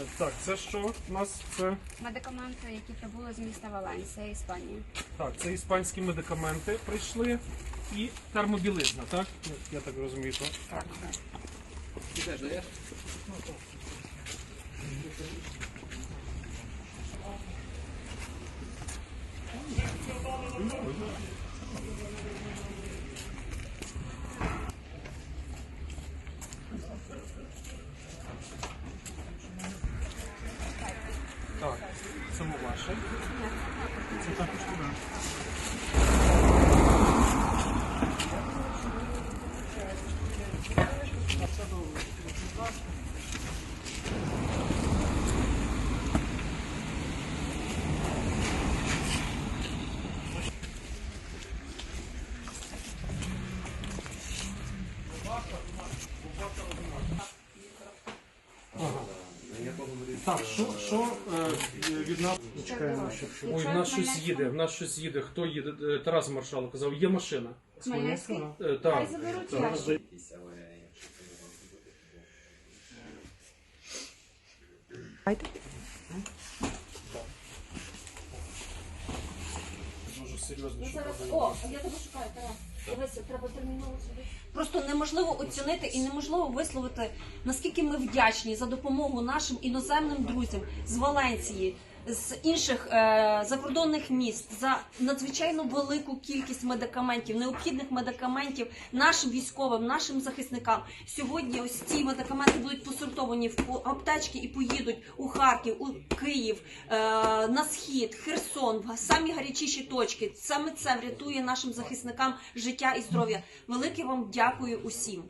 Е, Так, це що у нас? Це Медикаменти, які прибули з міста Валенсія, Іспанія. так, це іспанські медикаменти прийшли і термобілизна, так? Ну, Я так розумію, то. Так. Так, це ваше. Це також туди. Так, що, що е, від нас? Чекаємо, що. Ой, в нас щось їде, в нас щось їде. Хто їде? Е, Тарас Маршал казав, є машина. Хмельницький? Е, Хай Так. заберуть Так. ящик. Дуже серйозно, що Зараз, о, я тебе шукаю, Тарас. Олеся, треба терміново сюди. Просто неможливо оцінити і неможливо висловити наскільки ми вдячні за допомогу нашим іноземним друзям з Валенції, з інших е, закордонних міст за надзвичайно велику кількість медикаментів, необхідних медикаментів нашим військовим, нашим захисникам. Сьогодні ось ці медикаменти будуть посортовані в аптечки і поїдуть у Харків, у Київ, е, на схід, Херсон, в самі гарячіші точки. Саме це врятує нашим захисникам життя і здоров'я. Велике вам дякую усім.